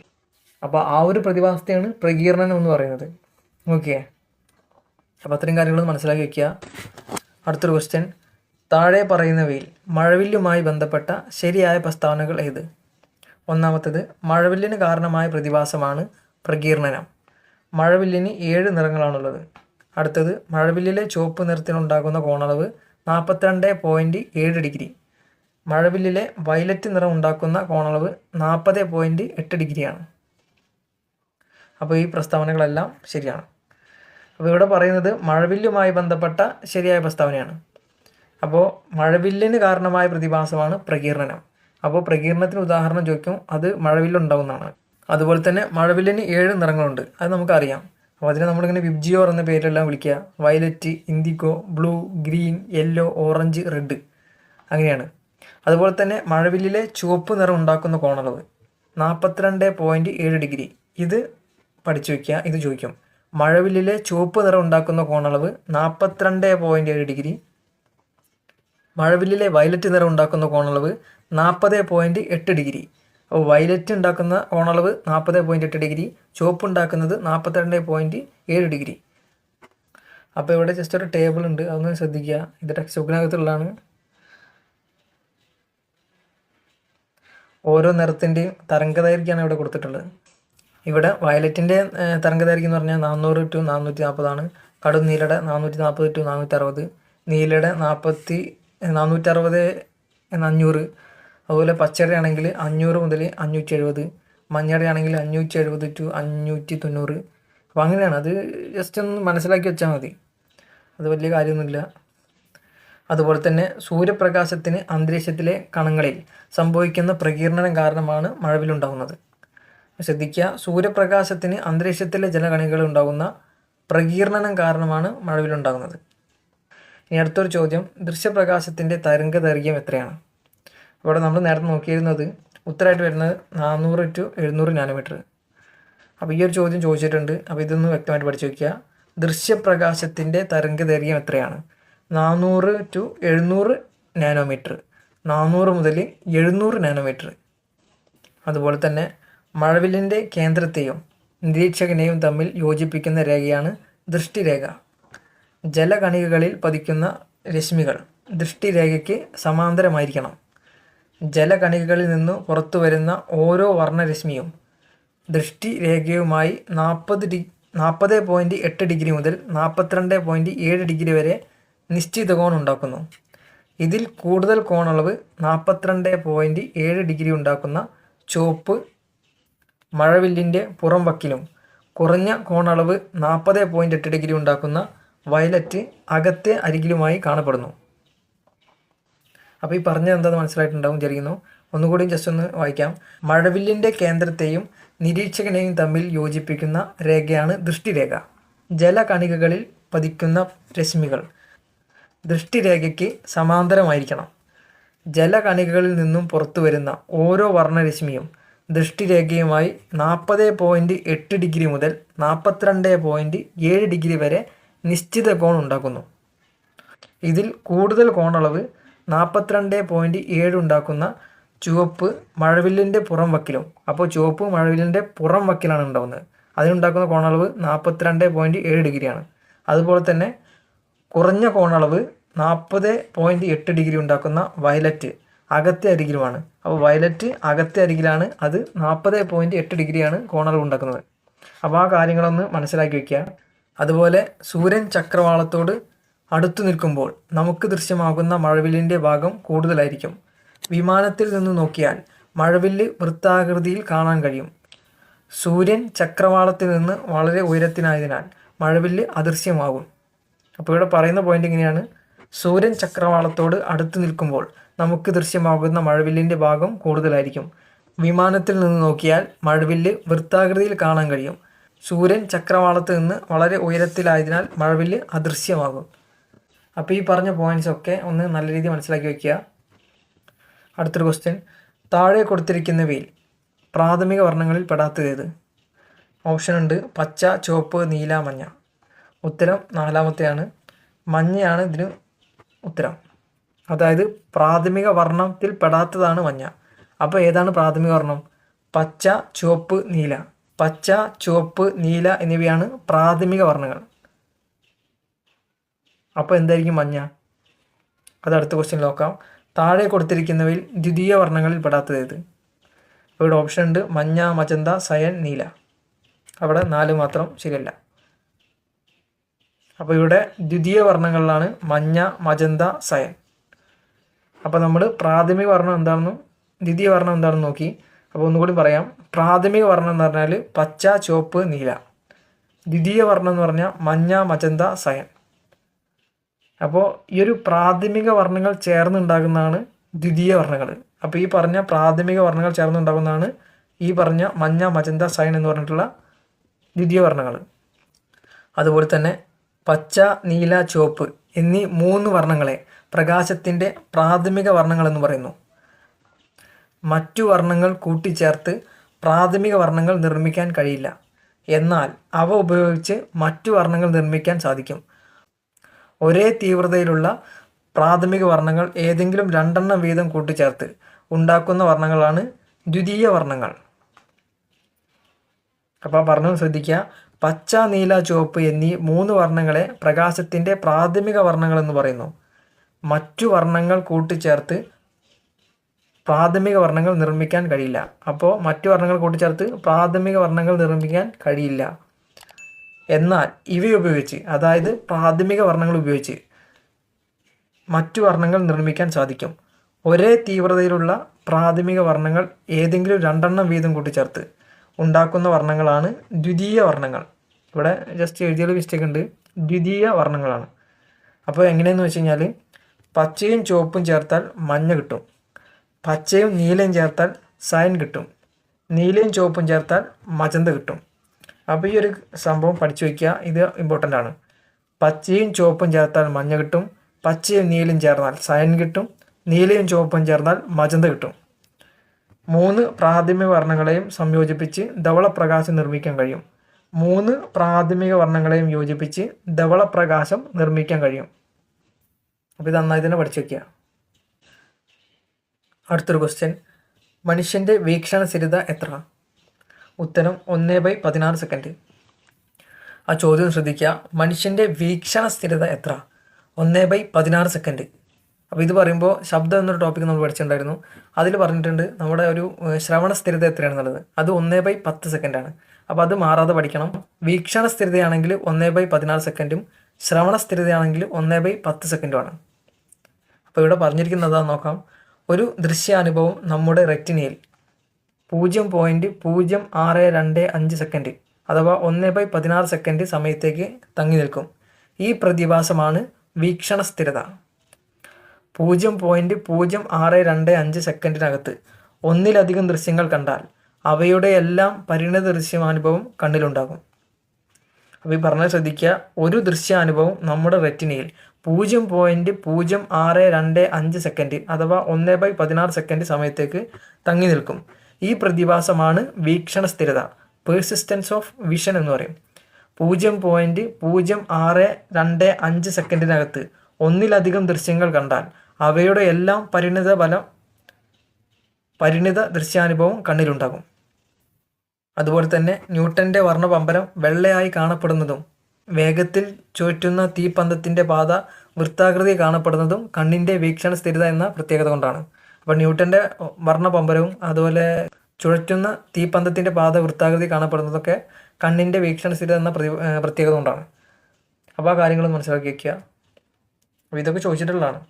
അപ്പോൾ ആ ഒരു പ്രതിഭാസത്തെയാണ് പ്രകീർണനം എന്ന് പറയുന്നത്. ഓക്കെ അപ്പോൾ അത്രയും കാര്യങ്ങൾ മനസ്സിലാക്കി വയ്ക്കുക അടുത്തൊരു ക്വസ്റ്റ്യൻ താഴെ പറയുന്നവയിൽ മഴവില്ലുമായി ബന്ധപ്പെട്ട ശരിയായ പ്രസ്താവനകൾ ഏത്? ഒന്നാമത്തത് മഴവില്ലിന് കാരണമായ പ്രതിഭാസമാണ് പ്രകീർണനം. മഴവില്ലിന് ഏഴ് നിറങ്ങളാണുള്ളത്. അടുത്തത് മഴവില്ലിലെ ചുവപ്പ് നിറത്തിനുണ്ടാകുന്ന കോണളവ് നാൽപ്പത്തിരണ്ട് പോയിന്റ് ഏഴ് ഡിഗ്രി. മഴവില്ലിലെ വയലറ്റ് നിറം ഉണ്ടാക്കുന്ന കോണളവ് നാൽപ്പത് പോയിന്റ് എട്ട് ഡിഗ്രിയാണ്. അപ്പോൾ ഈ പ്രസ്താവനകളെല്ലാം ശരിയാണ്. അപ്പോൾ ഇവിടെ പറയുന്നത് മഴവില്ലുമായി ബന്ധപ്പെട്ട ശരിയായ പ്രസ്താവനയാണ്. അപ്പോൾ മഴവില്ലിന് കാരണമായ പ്രതിഭാസമാണ് പ്രകീർണനം. അപ്പോൾ പ്രകീർണത്തിന് ഉദാഹരണം ചോദിക്കും അത് മഴവില്ലുണ്ടാവുന്നതാണ്. അതുപോലെ തന്നെ മഴവില്ലിന് ഏഴ് നിറങ്ങളുണ്ട്. അത് നമുക്കറിയാം. അപ്പോൾ അതിനെ നമ്മളിങ്ങനെ വിബ്ജിയോർ എന്ന പേരിലെല്ലാം വിളിക്കുക. Violet indigo blue green yellow orange red അങ്ങനെയാണ്. അതുപോലെ തന്നെ മഴവില്ലിലെ ചുവപ്പ് നിറം ഉണ്ടാക്കുന്ന കോണളവ് നാൽപ്പത്തിരണ്ട് പോയിന്റ് ഏഴ് ഡിഗ്രി. ഇത് പഠിച്ചു വയ്ക്കുക. ഇത് ചോദിക്കും. മഴവില്ലിലെ ചുവപ്പ് നിറം ഉണ്ടാക്കുന്ന കോണളവ് നാൽപ്പത്തിരണ്ട് പോയിന്റ് ഏഴ് ഡിഗ്രി. മഴവില്ലിലെ വയലറ്റ് നിറം ഉണ്ടാക്കുന്ന കോണളവ് നാൽപ്പത് പോയിന്റ് എട്ട് ഡിഗ്രി. വയലറ്റ് ഉണ്ടാക്കുന്ന ഓണളവ് നാൽപ്പത് പോയിന്റ് എട്ട് ഡിഗ്രി ചുവപ്പ് ഉണ്ടാക്കുന്നത് നാൽപ്പത്തിരണ്ട് പോയിന്റ് ഏഴ് ഡിഗ്രി. അപ്പോൾ ഇവിടെ ജസ്റ്റ് ഒരു ടേബിൾ ഉണ്ട് അതൊന്ന് ശ്രദ്ധിക്കുക. ഇത് ടെക്സ്റ്റ് ബുക്കിനകത്തുള്ളതാണ് ഓരോ നിറത്തിന്റെയും തരംഗദൈർഘ്യമാണ് ഇവിടെ കൊടുത്തിട്ടുള്ളത്. ഇവിടെ വയലറ്റിന്റെ തരംഗദൈർഘ്യം എന്ന് പറഞ്ഞാൽ നാനൂറ് ടു നാനൂറ്റി നാൽപ്പതാണ് കടും നീലയുടെ നാനൂറ്റി നാൽപ്പത് ടു നാനൂറ്റി അറുപത് നീലയുടെ നാൽപ്പത്തി നാനൂറ്ററുപത് അഞ്ഞൂറ് അതുപോലെ പച്ചടയാണെങ്കിൽ അഞ്ഞൂറ് മുതൽ അഞ്ഞൂറ്റി എഴുപത് മഞ്ഞടയാണെങ്കിൽ അഞ്ഞൂറ്റി എഴുപത് ടു അഞ്ഞൂറ്റി തൊണ്ണൂറ് അപ്പോൾ അങ്ങനെയാണ്. അത് ജസ്റ്റ് ഒന്ന് മനസ്സിലാക്കി വെച്ചാൽ മതി. അത് വലിയ കാര്യമൊന്നുമില്ല. അതുപോലെ തന്നെ സൂര്യപ്രകാശത്തിന് അന്തരീക്ഷത്തിലെ കണങ്ങളിൽ സംഭവിക്കുന്ന പ്രകീർണനം കാരണമാണ് മഴവിലുണ്ടാകുന്നത് ശ്രദ്ധിക്കുക സൂര്യപ്രകാശത്തിന് അന്തരീക്ഷത്തിലെ ജലകണികളിൽ ഉണ്ടാകുന്ന പ്രകീർണനം കാരണമാണ് മഴവിലുണ്ടാകുന്നത്. ഇനി അടുത്തൊരു ചോദ്യം ദൃശ്യപ്രകാശത്തിന്റെ തരംഗദൈർഘ്യം എത്രയാണ്? ഇവിടെ നമ്മൾ നേരത്തെ നോക്കിയിരുന്നത് ഉത്തരമായിട്ട് വരുന്നത് നാനൂറ് ടു എഴുന്നൂറ് നാനോമീറ്റർ. അപ്പോൾ ഈ ഒരു ചോദ്യം ചോദിച്ചിട്ടുണ്ട്. അപ്പോൾ ഇതൊന്ന് വ്യക്തമായിട്ട് പഠിച്ചു വയ്ക്കുക. ദൃശ്യപ്രകാശത്തിന്റെ തരംഗദൈർഘ്യം എത്രയാണ്? നാനൂറ് ടു എഴുന്നൂറ് നാനോമീറ്റർ. നാനൂറ് മുതൽ എഴുന്നൂറ് നാനോമീറ്റർ. അതുപോലെ തന്നെ മഴവില്ലിന്റെ കേന്ദ്രത്തെയും നിരീക്ഷകനെയും തമ്മിൽ യോജിപ്പിക്കുന്ന രേഖയാണ് ദൃഷ്ടിരേഖ. ജലകണികകളിൽ പതിക്കുന്ന രശ്മികൾ ദൃഷ്ടിരേഖയ്ക്ക് സമാന്തരമായിരിക്കണം. ജലകണികകളിൽ നിന്നു പുറത്തു വരുന്ന ഓരോ വർണരശ്മിയും ദൃഷ്ടിരേഖയുമായി നാൽപ്പത് ഡി നാൽപ്പത് പോയിന്റ് എട്ട് ഡിഗ്രി മുതൽ നാൽപ്പത്തിരണ്ട് പോയിന്റ് ഏഴ് ഡിഗ്രി വരെ നിശ്ചിത കോൺ ഉണ്ടാക്കുന്നു. ഇതിൽ കൂടുതൽ കോണളവ് നാൽപ്പത്തിരണ്ട് പോയിന്റ് ഏഴ് ഡിഗ്രി ഉണ്ടാക്കുന്ന ചുവപ്പ് മഴവില്ലിന്റെ പുറം വക്കിലും കുറഞ്ഞ കോണളവ് നാൽപ്പത് പോയിന്റ് എട്ട് ഡിഗ്രി ഉണ്ടാക്കുന്ന വയലറ്റ് അകത്തെ അരികിലുമായി കാണപ്പെടുന്നു. അപ്പോൾ ഈ പറഞ്ഞത് എന്താണെന്ന് മനസ്സിലായിട്ടുണ്ടാവും ചെറിയുന്നു ഒന്നുകൂടി ജസ്റ്റ് ഒന്ന് വായിക്കാം. മഴവില്ലിന്റെ കേന്ദ്രത്തെയും നിരീക്ഷകനെയും തമ്മിൽ യോജിപ്പിക്കുന്ന രേഖയാണ് ദൃഷ്ടിരേഖ. ജലകണികകളിൽ പതിക്കുന്ന രശ്മികൾ. ദൃഷ്ടിരേഖയ്ക്ക് സമാന്തരമായിരിക്കണം. ജലകണികകളിൽ നിന്നും പുറത്തു വരുന്ന ഓരോ വർണരശ്മിയും ദൃഷ്ടിരേഖയുമായി നാൽപ്പത് പോയിന്റ് എട്ട് ഡിഗ്രി മുതൽ നാൽപ്പത്തിരണ്ട് പോയിന്റ് ഏഴ് ഡിഗ്രി വരെ നിശ്ചിത കോൺ ഉണ്ടാക്കുന്നു. ഇതിൽ കൂടുതൽ കോണളവ് നാൽപ്പത്തിരണ്ട് പോയിന്റ് ഏഴ് ഉണ്ടാക്കുന്ന ചുവപ്പ് മഴവില്ലിന്റെ പുറം വക്കിലും. അപ്പോൾ ചുവപ്പ് മഴവില്ലിന്റെ പുറം വക്കിലാണ് ഉണ്ടാകുന്നത് അതിനുണ്ടാക്കുന്ന കോണളവ് നാൽപ്പത്തിരണ്ട് പോയിന്റ് ഏഴ് ഡിഗ്രിയാണ്. അതുപോലെ തന്നെ കുറഞ്ഞ കോണളവ് നാൽപ്പത് പോയിന്റ് എട്ട് ഡിഗ്രി ഉണ്ടാക്കുന്ന വയലറ്റ് അകത്തെ അരികിലുമാണ്. അപ്പോൾ വയലറ്റ് അകത്തെ അരികിലാണ് അത് നാൽപ്പത് പോയിന്റ് എട്ട് ഡിഗ്രിയാണ് കോണളവ് ഉണ്ടാക്കുന്നത്. അപ്പോൾ ആ കാര്യങ്ങളൊന്ന് മനസ്സിലാക്കി വയ്ക്കുക. അതുപോലെ സൂര്യൻ ചക്രവാളത്തോട് അടുത്തു നിൽക്കുമ്പോൾ നമുക്ക് ദൃശ്യമാകുന്ന മഴവില്ലിന്റെ ഭാഗം കൂടുതലായിരിക്കും. വിമാനത്തിൽ നിന്ന് നോക്കിയാൽ മഴവില്ല് വൃത്താകൃതിയിൽ കാണാൻ കഴിയും. സൂര്യൻ ചക്രവാളത്തിൽ നിന്ന് വളരെ ഉയരത്തിനായതിനാൽ മഴവില്ല് അദൃശ്യമാകും. അപ്പോൾ ഇവിടെ പറയുന്ന പോയിന്റ് ഇങ്ങനെയാണ്. സൂര്യൻ ചക്രവാളത്തോട് അടുത്ത് നിൽക്കുമ്പോൾ നമുക്ക് ദൃശ്യമാകുന്ന മഴവില്ലിന്റെ ഭാഗം കൂടുതലായിരിക്കും. വിമാനത്തിൽ നിന്ന് നോക്കിയാൽ മഴവില്ല് വൃത്താകൃതിയിൽ കാണാൻ കഴിയും. സൂര്യൻ ചക്രവാളത്ത് നിന്ന് വളരെ ഉയരത്തിലായതിനാൽ മഴവില്ല് അദൃശ്യമാകും. അപ്പോൾ ഈ പറഞ്ഞ പോയിന്റ്സ് ഒക്കെ ഒന്ന് നല്ല രീതിയിൽ മനസ്സിലാക്കി വയ്ക്കുക അടുത്തൊരു ക്വസ്റ്റ്യൻ താഴെ കൊടുത്തിരിക്കുന്നവയിൽ പ്രാഥമിക വർണങ്ങളിൽ പെടാത്തത് ഓപ്ഷൻ ഉണ്ട് പച്ച ചുവപ്പ് നീല മഞ്ഞ. ഉത്തരം നാലാമത്തെയാണ്. മഞ്ഞയാണ് ഇതിന് ഉത്തരം. അതായത് പ്രാഥമിക വർണത്തിൽ പെടാത്തതാണ് മഞ്ഞ. അപ്പോൾ ഏതാണ് പ്രാഥമിക വർണം? പച്ച ചുവപ്പ് നീല. പച്ച ചുവപ്പ് നീല എന്നിവയാണ് പ്രാഥമിക വർണങ്ങൾ. അപ്പോൾ എന്തായിരിക്കും മഞ്ഞ? അത് അടുത്ത ക്വസ്റ്റ്യൻ നോക്കാം. താഴെ കൊടുത്തിരിക്കുന്നവയിൽ ദ്വിതീയ വർണങ്ങളിൽ പെടാത്തത് ഏത്? ഇവിടെ ഓപ്ഷൻ ഉണ്ട്. മഞ്ഞ മജന്ത സയൻ നീല. അവിടെ നാല് മാത്രം ശരിയല്ല. അപ്പോൾ ഇവിടെ ദ്വിതീയ വർണങ്ങളിലാണ് മഞ്ഞ മജന്ത സയൻ. അപ്പോൾ നമ്മൾ പ്രാഥമിക വർണം എന്താണെന്നും ദ്വിതീയ വർണം എന്താണെന്ന് നോക്കി. അപ്പോൾ ഒന്നുകൂടി പറയാം. പ്രാഥമിക വർണം എന്ന് പറഞ്ഞാൽ പച്ച ചുവപ്പ് നീല. ദ്വിതീയ വർണം എന്ന് പറഞ്ഞാൽ മഞ്ഞ മജന്ത സയൻ. അപ്പോൾ ഈ ഒരു പ്രാഥമിക വർണങ്ങൾ ചേർന്നുണ്ടാകുന്നതാണ് ദ്വിതീയ വർണങ്ങൾ. അപ്പോൾ ഈ പറഞ്ഞ പ്രാഥമിക വർണങ്ങൾ ചേർന്നുണ്ടാകുന്നതാണ് ഈ പറഞ്ഞ മഞ്ഞ മജന്ത സൈൻ എന്ന് പറഞ്ഞിട്ടുള്ള ദ്വിതീയ വർണങ്ങൾ. അതുപോലെ തന്നെ പച്ച നീല ചുവപ്പ് എന്നീ മൂന്ന് വർണങ്ങളെ പ്രകാശത്തിന്റെ പ്രാഥമിക വർണങ്ങൾ എന്ന് പറയുന്നു. മറ്റു വർണങ്ങൾ കൂട്ടിച്ചേർത്ത് പ്രാഥമിക വർണങ്ങൾ നിർമ്മിക്കാൻ കഴിയില്ല. എന്നാൽ അവ ഉപയോഗിച്ച് മറ്റു വർണങ്ങൾ നിർമ്മിക്കാൻ സാധിക്കും. ഒരേ തീവ്രതയിലുള്ള പ്രാഥമിക വർണങ്ങൾ ഏതെങ്കിലും രണ്ടെണ്ണം വീതം കൂട്ടിച്ചേർത്ത് ഉണ്ടാക്കുന്ന വർണങ്ങളാണ് ദ്വിതീയ വർണങ്ങൾ. അപ്പോൾ പറഞ്ഞു ശ്രദ്ധിക്കുക. പച്ച നീല ചുവപ്പ് എന്നീ മൂന്ന് വർണങ്ങളെ പ്രകാശത്തിന്റെ പ്രാഥമിക വർണങ്ങൾ എന്ന് പറയുന്നു. മറ്റു വർണങ്ങൾ കൂട്ടിച്ചേർത്ത് പ്രാഥമിക വർണങ്ങൾ നിർമ്മിക്കാൻ കഴിയില്ല. അപ്പോൾ മറ്റു വർണങ്ങൾ കൂട്ടിച്ചേർത്ത് പ്രാഥമിക വർണങ്ങൾ നിർമ്മിക്കാൻ കഴിയില്ല. എന്നാൽ ഇവയുപയോഗിച്ച് അതായത് പ്രാഥമിക വർണങ്ങൾ ഉപയോഗിച്ച് മറ്റു വർണങ്ങൾ നിർമ്മിക്കാൻ സാധിക്കും. ഒരേ തീവ്രതയിലുള്ള പ്രാഥമിക വർണങ്ങൾ ഏതെങ്കിലും രണ്ടെണ്ണം വീതം കൂട്ടിച്ചേർത്ത് ഉണ്ടാക്കുന്ന വർണങ്ങളാണ് ദ്വിതീയ വർണങ്ങൾ. ഇവിടെ ജസ്റ്റ് എഴുതിയ മിസ്റ്റേക്ക് ഉണ്ട്. ദ്വിതീയ വർണങ്ങളാണ്. അപ്പോൾ എങ്ങനെയെന്ന് വെച്ച് കഴിഞ്ഞാൽ പച്ചയും ചുവപ്പും ചേർത്താൽ മഞ്ഞ കിട്ടും. പച്ചയും നീലയും ചേർത്താൽ സയൻ കിട്ടും. നീലയും ചുവപ്പും ചേർത്താൽ മജന്ത കിട്ടും. അപ്പോൾ ഈ ഒരു സംഭവം പഠിച്ചു വയ്ക്കുക ഇത് ഇമ്പോർട്ടന്റ് ആണ്. പച്ചയും ചുവപ്പും ചേർത്താൽ മഞ്ഞ കിട്ടും. പച്ചയും നീലയും ചേർന്നാൽ സയൻ കിട്ടും. നീലയും ചുവപ്പും ചേർന്നാൽ മജന്ത കിട്ടും. മൂന്ന് പ്രാഥമിക വർണങ്ങളെയും സംയോജിപ്പിച്ച് ധവളപ്രകാശം നിർമ്മിക്കാൻ കഴിയും. മൂന്ന് പ്രാഥമിക വർണങ്ങളെയും യോജിപ്പിച്ച് ധവളപ്രകാശം നിർമ്മിക്കാൻ കഴിയും. അപ്പോൾ ഇത് നന്നായി തന്നെ പഠിച്ചു വയ്ക്കുക അടുത്തൊരു ക്വസ്റ്റ്യൻ മനുഷ്യന്റെ വീക്ഷണ സ്ഥിരത എത്ര? ഉത്തരം ഒന്ന് ബൈ പതിനാറ് സെക്കൻഡ് ആ ചോദ്യം ശ്രദ്ധിക്കുക. മനുഷ്യന്റെ വീക്ഷണ സ്ഥിരത എത്ര? ഒന്ന് ബൈ പതിനാറ് സെക്കൻഡ് അപ്പോൾ ഇത് പറയുമ്പോൾ ശബ്ദം എന്നൊരു ടോപ്പിക് നമ്മൾ പഠിച്ചിട്ടുണ്ടായിരുന്നു. അതിൽ പറഞ്ഞിട്ടുണ്ട് നമ്മുടെ ഒരു ശ്രവണ സ്ഥിരത എത്രയാണെന്നുള്ളത്. അത് ഒന്ന് ബൈ പത്ത് സെക്കൻഡാണ് അപ്പോൾ അത് മാറാതെ പഠിക്കണം. വീക്ഷണ സ്ഥിരതയാണെങ്കിൽ ഒന്ന് ബൈ പതിനാറ് സെക്കൻഡും ശ്രവണ സ്ഥിരതയാണെങ്കിൽ ഒന്ന് ബൈ പത്ത് സെക്കൻഡുമാണ് അപ്പോൾ ഇവിടെ പറഞ്ഞിരിക്കുന്നത് നോക്കാം. ഒരു ദൃശ്യാനുഭവം നമ്മുടെ റെറ്റിനയിൽ പൂജ്യം പോയിന്റ് പൂജ്യം ആറ് രണ്ട് അഞ്ച് സെക്കൻഡ് അഥവാ ഒന്ന് ബൈ പതിനാറ് സെക്കൻഡ് സമയത്തേക്ക് തങ്ങി നിൽക്കും. ഈ പ്രതിഭാസമാണ് വീക്ഷണ സ്ഥിരത. പൂജ്യം പോയിന്റ് പൂജ്യം ആറ് രണ്ട് അഞ്ച് സെക്കൻഡിനകത്ത് ഒന്നിലധികം ദൃശ്യങ്ങൾ കണ്ടാൽ അവയുടെ എല്ലാം പരിണിത ദൃശ്യാനുഭവം കണ്ണിലുണ്ടാകും. അപ്പോൾ ഈ പറഞ്ഞാൽ ശ്രദ്ധിക്കുക ഒരു ദൃശ്യാനുഭവം നമ്മുടെ റെറ്റിനയിൽ പൂജ്യം പോയിന്റ് പൂജ്യം ആറ് രണ്ട് അഞ്ച് സെക്കൻഡ് അഥവാ ഒന്ന് ബൈ പതിനാറ് സെക്കൻഡ് സമയത്തേക്ക് തങ്ങി നിൽക്കും. ഈ പ്രതിഭാസമാണ് വീക്ഷണ സ്ഥിരത പേഴ്സിസ്റ്റൻസ് ഓഫ് വിഷൻ എന്ന് പറയും. പൂജ്യം പോയിന്റ് പൂജ്യം ആറ് രണ്ട് അഞ്ച് സെക്കൻഡിനകത്ത് ഒന്നിലധികം ദൃശ്യങ്ങൾ കണ്ടാൽ അവയുടെ എല്ലാം പരിണിത ഫലം പരിണിത ദൃശ്യാനുഭവം കണ്ണിലുണ്ടാകും. അതുപോലെ തന്നെ ന്യൂട്ടന്റെ വർണപമ്പരം വെള്ളയായി കാണപ്പെടുന്നതും വേഗത്തിൽ ചുറ്റുന്ന തീപ്പന്തത്തിന്റെ പാത വൃത്താകൃതി കാണപ്പെടുന്നതും കണ്ണിന്റെ വീക്ഷണ സ്ഥിരത എന്ന പ്രത്യേകത കൊണ്ടാണ്. അപ്പോൾ ന്യൂട്ടന്റെ വർണപമ്പരവും അതുപോലെ ചുഴറ്റുന്ന തീപ്പന്തത്തിന്റെ പാത വൃത്താകൃതി കാണപ്പെടുന്നതൊക്കെ കണ്ണിന്റെ വീക്ഷണ സ്ഥിരത എന്ന പ്രതി- പ്രത്യേകത കൊണ്ടാണ്. അപ്പോൾ ആ കാര്യങ്ങൾ മനസ്സിലാക്കി വയ്ക്കുക അപ്പോൾ ഇതൊക്കെ ചോദിച്ചിട്ടുള്ളതാണ്.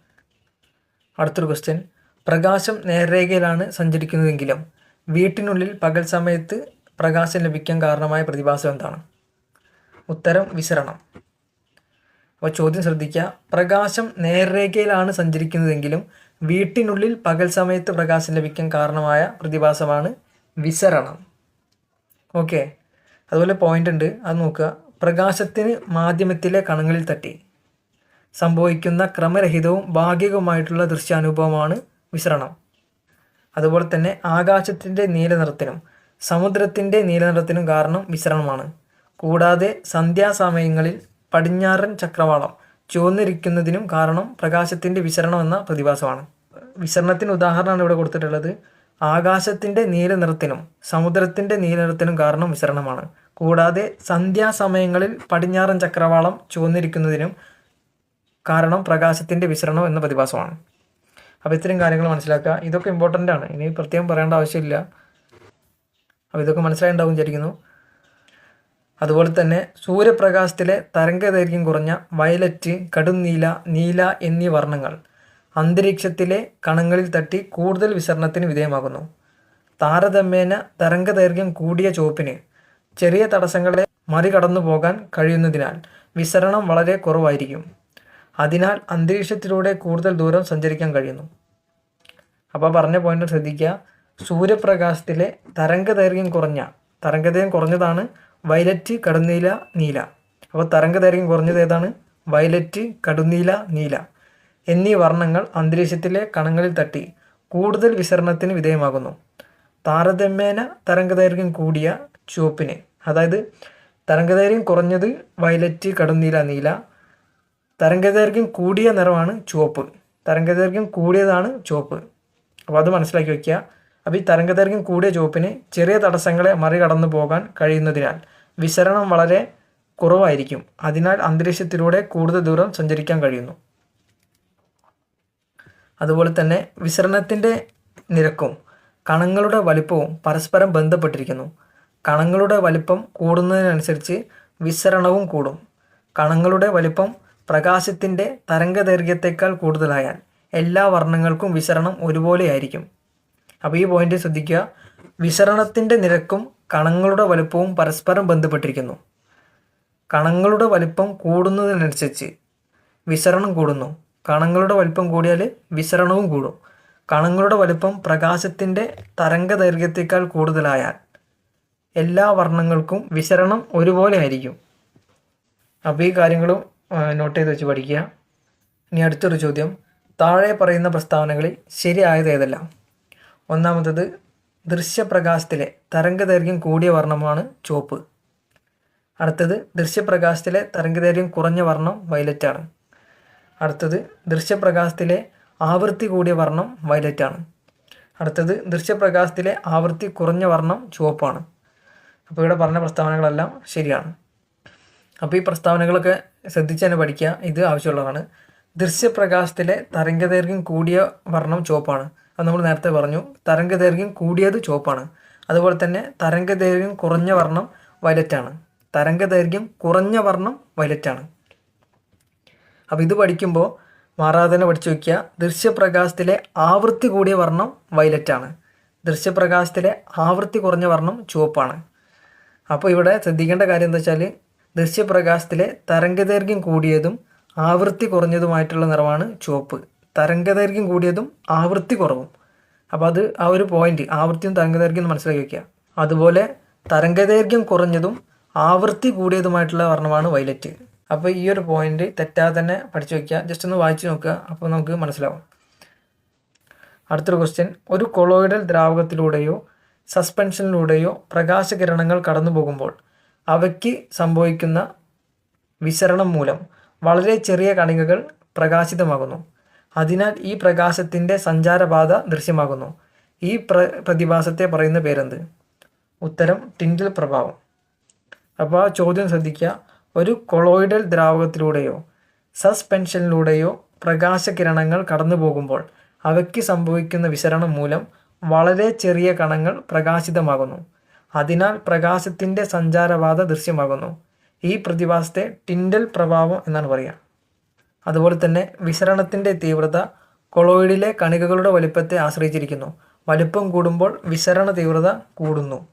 അടുത്തൊരു ക്വസ്റ്റ്യൻ പ്രകാശം നേർരേഖയിലാണ് സഞ്ചരിക്കുന്നതെങ്കിലും വീട്ടിനുള്ളിൽ പകൽ സമയത്ത് പ്രകാശം ലഭിക്കാൻ കാരണമായ പ്രതിഭാസം എന്താണ്? ഉത്തരം വിസരണം അപ്പോൾ ചോദ്യം ശ്രദ്ധിക്കുക. പ്രകാശം നേർരേഖയിലാണ് സഞ്ചരിക്കുന്നതെങ്കിലും വീട്ടിനുള്ളിൽ പകൽ സമയത്ത് പ്രകാശം ലഭിക്കാൻ കാരണമായ പ്രതിഭാസമാണ് വിസരണം. ഓക്കെ അതുപോലെ പോയിന്റ് ഉണ്ട്. അത് നോക്കുക. പ്രകാശത്തിന് മാധ്യമത്തിലെ കണങ്ങളിൽ തട്ടി. സംഭവിക്കുന്ന ക്രമരഹിതവും ഭാഗികവുമായിട്ടുള്ള ദൃശ്യാനുഭവമാണ് വിസരണം. അതുപോലെ തന്നെ ആകാശത്തിന്റെ നീലനിറത്തിനും സമുദ്രത്തിന്റെ നീലനിറത്തിനും കാരണം വിസരണമാണ്. കൂടാതെ സന്ധ്യാസമയങ്ങളിൽ പടിഞ്ഞാറൻ ചക്രവാളം ചുവന്നിരിക്കുന്നതിനും കാരണം പ്രകാശത്തിന്റെ വിസരണം എന്ന പ്രതിഭാസമാണ്. വിസരണത്തിന് ഉദാഹരണമാണ് ഇവിടെ കൊടുത്തിട്ടുള്ളത്. ആകാശത്തിന്റെ നീലനിറത്തിനും സമുദ്രത്തിന്റെ നീലനിറത്തിനും കാരണം വിസരണമാണ് കൂടാതെ സന്ധ്യാസമയങ്ങളിൽ പടിഞ്ഞാറൻ ചക്രവാളം ചുവന്നിരിക്കുന്നതിനും കാരണം പ്രകാശത്തിന്റെ വിസരണം എന്ന പ്രതിഭാസമാണ്. അപ്പോൾ ഇത്രയും കാര്യങ്ങൾ മനസ്സിലാക്കുക. ഇതൊക്കെ ഇമ്പോർട്ടന്റ് ആണ്. ഇനി പ്രത്യേകം പറയേണ്ട ആവശ്യമില്ല. അപ്പോൾ ഇതൊക്കെ മനസ്സിലായിട്ടുണ്ടാവും വിചാരിക്കുന്നു. അതുപോലെ തന്നെ സൂര്യപ്രകാശത്തിലെ തരംഗദൈർഘ്യം കുറഞ്ഞ വയലറ്റ് കടുംനീല നീല എന്നീ വർണങ്ങൾ അന്തരീക്ഷത്തിലെ കണങ്ങളിൽ തട്ടി കൂടുതൽ വിസരണത്തിന് വിധേയമാകുന്നു. താരതമ്യേന തരംഗദൈർഘ്യം കൂടിയ ചുവപ്പിന് ചെറിയ തടസ്സങ്ങളെ മറികടന്നു പോകാൻ കഴിയുന്നതിനാൽ വിസരണം വളരെ കുറവായിരിക്കും. അതിനാൽ അന്തരീക്ഷത്തിലൂടെ കൂടുതൽ ദൂരം സഞ്ചരിക്കാൻ കഴിയുന്നു. അപ്പോൾ പറഞ്ഞ പോയിന്റ് ശ്രദ്ധിക്കുക. സൂര്യപ്രകാശത്തിലെ തരംഗദൈർഘ്യം കുറഞ്ഞ തരംഗദൈർഘ്യം കുറഞ്ഞതാണ് വയലറ്റ് കടുന്നീല നീല. അപ്പോൾ തരംഗദൈർഘ്യം കുറഞ്ഞത് ഏതാണ്? വയലറ്റ് കടുന്നീല നീല. എന്നീ വർണങ്ങൾ അന്തരീക്ഷത്തിലെ കണങ്ങളിൽ തട്ടി കൂടുതൽ വിസരണത്തിന് വിധേയമാകുന്നു. താരതമ്യേന തരംഗദൈർഘ്യം കൂടിയ ചുവപ്പിന്. അതായത് തരംഗദൈർഘ്യം കുറഞ്ഞത് വയലറ്റ് കടുന്നീല നീല. തരംഗദൈർഘ്യം കൂടിയ നിറമാണ് ചുവപ്പ്. തരംഗദൈർഘ്യം കൂടിയതാണ് ചുവപ്പ്. അപ്പോൾ അത് മനസ്സിലാക്കി വയ്ക്കുക. അപ്പോൾ ഈ തരംഗദൈർഘ്യം കൂടിയ ചുവപ്പിന് ചെറിയ തടസ്സങ്ങളെ മറികടന്നു പോകാൻ കഴിയുന്നതിനാൽ വിസരണം വളരെ കുറവായിരിക്കും. അതിനാൽ അന്തരീക്ഷത്തിലൂടെ കൂടുതൽ ദൂരം സഞ്ചരിക്കാൻ കഴിയുന്നു. അതുപോലെ തന്നെ വിസരണത്തിന്റെ നിരക്കും കണങ്ങളുടെ വലിപ്പവും പരസ്പരം ബന്ധപ്പെട്ടിരിക്കുന്നു. കണങ്ങളുടെ വലിപ്പം കൂടുന്നതിനനുസരിച്ച് വിസരണവും കൂടും. കണങ്ങളുടെ വലിപ്പം പ്രകാശത്തിന്റെ തരംഗദൈർഘ്യത്തേക്കാൾ കൂടുതലായാൽ എല്ലാ വർണങ്ങൾക്കും വിസരണം ഒരുപോലെയായിരിക്കും. അപ്പോൾ ഈ പോയിന്റ് ശ്രദ്ധിക്കുക. വിസരണത്തിന്റെ നിരക്കും കണങ്ങളുടെ വലുപ്പവും പരസ്പരം ബന്ധപ്പെട്ടിരിക്കുന്നു. കണങ്ങളുടെ വലിപ്പം കൂടുന്നതിനനുസരിച്ച് വിസരണം കൂടുന്നു. കണങ്ങളുടെ വലിപ്പം കൂടിയാൽ വിസരണവും കൂടും. കണങ്ങളുടെ വലിപ്പം പ്രകാശത്തിന്റെ തരംഗദൈർഘ്യത്തേക്കാൾ കൂടുതലായാൽ എല്ലാ വർണങ്ങൾക്കും വിസരണം ഒരുപോലെ ആയിരിക്കും. അപ്പോൾ ഈ കാര്യങ്ങളും നോട്ട് ചെയ്ത് വെച്ച് പഠിക്കുക. ഇനി അടുത്തൊരു ചോദ്യം. താഴെ പറയുന്ന പ്രസ്താവനകളിൽ ശരിയായത് ഏതെല്ലാം? ഒന്നാമത്തത് ദൃശ്യപ്രകാശത്തിലെ തരംഗദൈർഘ്യം കൂടിയ വർണമാണ് ചുവപ്പ്. അടുത്തത് ദൃശ്യപ്രകാശത്തിലെ തരംഗദൈർഘ്യം കുറഞ്ഞ വർണം വയലറ്റാണ് അടുത്തത് ദൃശ്യപ്രകാശത്തിലെ ആവൃത്തി കൂടിയ വർണം വയലറ്റാണ് അടുത്തത് ദൃശ്യപ്രകാശത്തിലെ ആവൃത്തി കുറഞ്ഞ വർണം ചുവപ്പാണ്. അപ്പോൾ ഇവിടെ പറഞ്ഞ പ്രസ്താവനകളെല്ലാം ശരിയാണ്. അപ്പോൾ ഈ പ്രസ്താവനകളൊക്കെ ശ്രദ്ധിച്ച് തന്നെ പഠിക്കുക ഇത് ആവശ്യമുള്ളതാണ്. ദൃശ്യപ്രകാശത്തിലെ തരംഗദൈർഘ്യം കൂടിയ വർണം ചുവപ്പാണ്. അത് നമ്മൾ നേരത്തെ പറഞ്ഞു. തരംഗദൈർഘ്യം കൂടിയത് ചുവപ്പാണ്. അതുപോലെ തന്നെ തരംഗദൈർഘ്യം കുറഞ്ഞ വർണം വയലറ്റാണ്. തരംഗദൈർഘ്യം കുറഞ്ഞ വർണം വയലറ്റാണ്. അപ്പോൾ ഇത് പഠിക്കുമ്പോൾ മാറാതന്നെ പഠിച്ചു വയ്ക്കുക ദൃശ്യപ്രകാശത്തിലെ ആവൃത്തി കൂടിയ വർണം വയലറ്റാണ്. ദൃശ്യപ്രകാശത്തിലെ ആവൃത്തി കുറഞ്ഞ വർണം ചുവപ്പാണ്. അപ്പോൾ ഇവിടെ ശ്രദ്ധിക്കേണ്ട കാര്യം എന്താ വെച്ചാൽ ദൃശ്യപ്രകാശത്തിലെ തരംഗദൈർഘ്യം കൂടിയതും ആവൃത്തി കുറഞ്ഞതുമായിട്ടുള്ള നിറമാണ് ചുവപ്പ്. തരംഗദൈർഘ്യം കൂടിയതും ആവൃത്തി കുറവും. അപ്പോൾ അത് ആ ഒരു പോയിന്റ് ആവൃത്തിയും തരംഗദൈർഘ്യം മനസ്സിലാക്കി വയ്ക്കുക അതുപോലെ തരംഗദൈർഘ്യം കുറഞ്ഞതും ആവൃത്തി കൂടിയതുമായിട്ടുള്ള വർണമാണ് വൈലറ്റ് അപ്പോൾ ഈ ഒരു പോയിന്റ് തെറ്റാതെ തന്നെ പഠിച്ചു വയ്ക്കുക ജസ്റ്റ് ഒന്ന് വായിച്ചു നോക്കുക. അപ്പോൾ നമുക്ക് മനസ്സിലാവും. അടുത്തൊരു ക്വസ്റ്റ്യൻ ഒരു കൊളോയിഡൽ ദ്രാവകത്തിലൂടെയോ സസ്പെൻഷനിലൂടെയോ പ്രകാശകിരണങ്ങൾ കടന്നു പോകുമ്പോൾ അവയ്ക്ക് സംഭവിക്കുന്ന വിസരണം മൂലം വളരെ ചെറിയ കണികകൾ പ്രകാശിതമാകുന്നു. അതിനാൽ ഈ പ്രകാശത്തിന്റെ സഞ്ചാരപാത ദൃശ്യമാകുന്നു. ഈ പ്ര പ്രതിഭാസത്തെ പറയുന്ന പേരെന്ത്? ഉത്തരം ടിൻഡിൽ പ്രഭാവം. അപ്പോൾ ചോദ്യം ശ്രദ്ധിക്കുക ഒരു കൊളോയിഡൽ ദ്രാവകത്തിലൂടെയോ സസ്പെൻഷനിലൂടെയോ പ്രകാശകിരണങ്ങൾ കടന്നു പോകുമ്പോൾ അവയ്ക്ക് സംഭവിക്കുന്ന വിസരണം മൂലം വളരെ ചെറിയ കണങ്ങൾ പ്രകാശിതമാകുന്നു. അതിനാൽ പ്രകാശത്തിന്റെ സഞ്ചാരപാത ദൃശ്യമാകുന്നു. ഈ പ്രതിഭാസത്തെ ടിൻഡൽ പ്രഭാവം എന്നാണ് പറയുക. അതുപോലെ തന്നെ വിസരണത്തിന്റെ തീവ്രത കൊളോയിഡിലെ കണികകളുടെ വലിപ്പത്തെ ആശ്രയിച്ചിരിക്കുന്നു. വലിപ്പം കൂടുമ്പോൾ വിസരണ തീവ്രത കൂടുന്നു.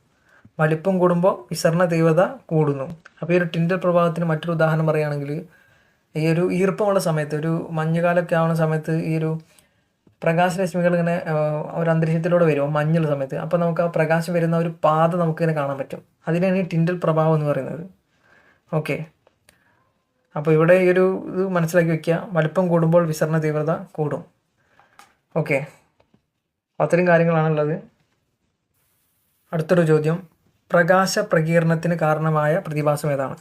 വലിപ്പം കൂടുമ്പോൾ വിസരണ തീവ്രത കൂടുന്നു. അപ്പോൾ ഈ ഒരു ടിൻഡൽ പ്രഭാവത്തിന് മറ്റൊരു ഉദാഹരണം പറയുകയാണെങ്കിൽ ഈ ഒരു ഈർപ്പമുള്ള സമയത്ത് ഒരു മഞ്ഞുകാലമൊക്കെ ആവുന്ന സമയത്ത് ഈ ഒരു പ്രകാശരശ്മികൾ ഇങ്ങനെ ഒരു അന്തരീക്ഷത്തിലൂടെ വരും മഞ്ഞുള്ള സമയത്ത്. അപ്പോൾ നമുക്ക് ആ പ്രകാശം വരുന്ന ഒരു പാത നമുക്കിങ്ങനെ കാണാൻ പറ്റും. അതിനാണ് ഈ ടിൻഡൽ പ്രഭാവം എന്ന് പറയുന്നത്. ഓക്കെ. അപ്പോൾ ഇവിടെ ഈ ഒരു ഇത് മനസ്സിലാക്കി വെക്കുക വലുപ്പം കൂടുമ്പോൾ വിസരണ തീവ്രത കൂടും. ഓക്കെ. അത്തരം കാര്യങ്ങളാണുള്ളത്. അടുത്തൊരു ചോദ്യം. പ്രകാശ പ്രകീർണത്തിന് കാരണമായ പ്രതിഭാസം ഏതാണ്?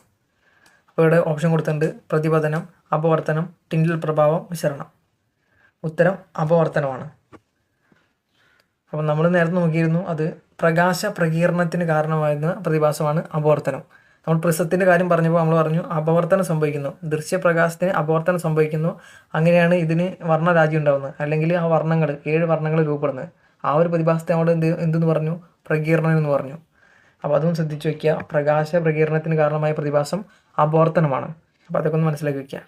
അപ്പോൾ ഇവിടെ ഓപ്ഷൻ കൊടുത്തിട്ടുണ്ട്. പ്രതിപതനം അപവർത്തനം ടിൻഡിൽ പ്രഭാവം വിസരണം. ഉത്തരം അപവർത്തനമാണ്. അപ്പം നമ്മൾ നേരത്തെ നോക്കിയിരുന്നു അത് പ്രകാശ പ്രകീർണത്തിന് കാരണമായിരുന്ന പ്രതിഭാസമാണ് അപവർത്തനം. നമ്മൾ പ്രിസത്തിന്റെ കാര്യം പറഞ്ഞപ്പോൾ നമ്മൾ പറഞ്ഞു അപവർത്തനം സംഭവിക്കുന്നു. ദൃശ്യപ്രകാശത്തിന് അപവർത്തനം സംഭവിക്കുന്നു. അങ്ങനെയാണ് ഇതിന് വർണരാജ്യം ഉണ്ടാകുന്നത് അല്ലെങ്കിൽ ആ വർണങ്ങൾ ഏഴ് വർണങ്ങൾ രൂപപ്പെടുന്നത്. ആ ഒരു പ്രതിഭാസത്തെ നമ്മൾ എന്ത് എന്തെന്ന് പറഞ്ഞു? പ്രകീർണം എന്ന് പറഞ്ഞു. അപ്പോൾ അതും ശ്രദ്ധിച്ചു വയ്ക്കുക. പ്രകാശ പ്രകീർണത്തിന് കാരണമായ പ്രതിഭാസം അപവർത്തനമാണ്. അപ്പോൾ അതൊക്കെ ഒന്ന് മനസ്സിലാക്കി വയ്ക്കുക.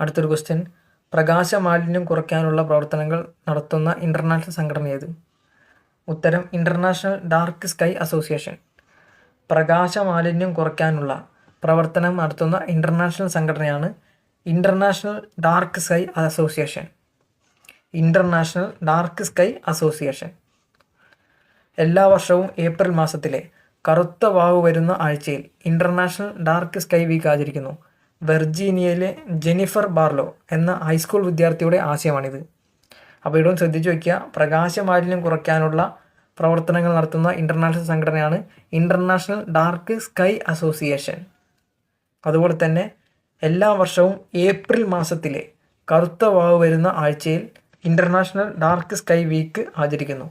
അടുത്തൊരു ക്വസ്റ്റ്യൻ പ്രകാശ മാലിന്യം കുറയ്ക്കാനുള്ള പ്രവർത്തനങ്ങൾ നടത്തുന്ന ഇന്റർനാഷണൽ സംഘടന ഏത്? ഉത്തരം ഇന്റർനാഷണൽ ഡാർക്ക് സ്കൈ അസോസിയേഷൻ പ്രകാശ മാലിന്യം കുറയ്ക്കാനുള്ള പ്രവർത്തനം നടത്തുന്ന ഇന്റർനാഷണൽ സംഘടനയാണ് international dark sky association. International dark sky association. എല്ലാ വർഷവും ഏപ്രിൽ മാസത്തിലെ കറുത്ത വാവ് വരുന്ന ആഴ്ചയിൽ ഇന്റർനാഷണൽ ഡാർക്ക് സ്കൈ വീക്ക് ആചരിക്കുന്നു. വെർജീനിയയിലെ ജെനിഫർ ബാർലോ എന്ന ഹൈസ്കൂൾ വിദ്യാർത്ഥിയുടെ ആശയമാണിത്. അപ്പോൾ ഇവിടെ ശ്രദ്ധിച്ചു വയ്ക്കുക പ്രകാശ മാലിന്യം കുറയ്ക്കാനുള്ള പ്രവർത്തനങ്ങൾ നടത്തുന്ന ഇന്റർനാഷണൽ സംഘടനയാണ് ഇന്റർനാഷണൽ ഡാർക്ക് സ്കൈ അസോസിയേഷൻ അതുപോലെ തന്നെ എല്ലാ വർഷവും ഏപ്രിൽ മാസത്തിലെ കറുത്ത വാവ് വരുന്ന ആഴ്ചയിൽ ഇന്റർനാഷണൽ ഡാർക്ക് സ്കൈ വീക്ക് ആചരിക്കുന്നു.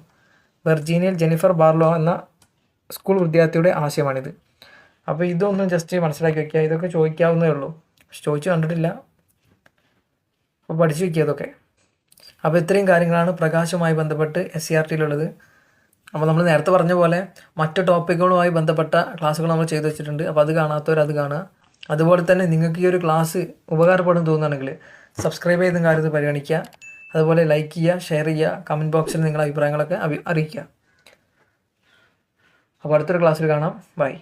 വെർജീനിയൽ ജെനിഫർ ബാർലോ എന്ന സ്കൂൾ വിദ്യാർത്ഥിയുടെ ആശയമാണിത്. അപ്പോൾ ഇതൊന്നും ജസ്റ്റ് മനസ്സിലാക്കി വയ്ക്കുക ഇതൊക്കെ ചോദിക്കാവുന്നേ ഉള്ളൂ. പക്ഷെ ചോദിച്ചു കണ്ടിട്ടില്ല. അപ്പോൾ പഠിച്ചു വയ്ക്കുക അതൊക്കെ അപ്പോൾ ഇത്രയും കാര്യങ്ങളാണ് പ്രകാശവുമായി ബന്ധപ്പെട്ട് എസ് സി ആർ ടിയിലുള്ളത് അപ്പോൾ നമ്മൾ നേരത്തെ പറഞ്ഞ പോലെ മറ്റ് ടോപ്പിക്കുകളുമായി ബന്ധപ്പെട്ട ക്ലാസ്സുകൾ നമ്മൾ ചെയ്തു വെച്ചിട്ടുണ്ട്. അപ്പോൾ അത് കാണാത്തവർ അത് കാണുക. അതുപോലെ തന്നെ നിങ്ങൾക്ക് ഈ ഒരു ക്ലാസ് ഉപകാരപ്പെടും തോന്നുകയാണെങ്കിൽ സബ്സ്ക്രൈബ് ചെയ്യുന്ന കാര്യത്തിൽ പരിഗണിക്കുക. അതുപോലെ ലൈക്ക് ചെയ്യുക ഷെയർ ചെയ്യുക കമന്റ് ബോക്സിൽ നിങ്ങളുടെ അഭിപ്രായങ്ങളൊക്കെ അഭി അറിയിക്കുക. അപ്പോൾ അടുത്തൊരു ക്ലാസ്സിൽ കാണാം. ബൈ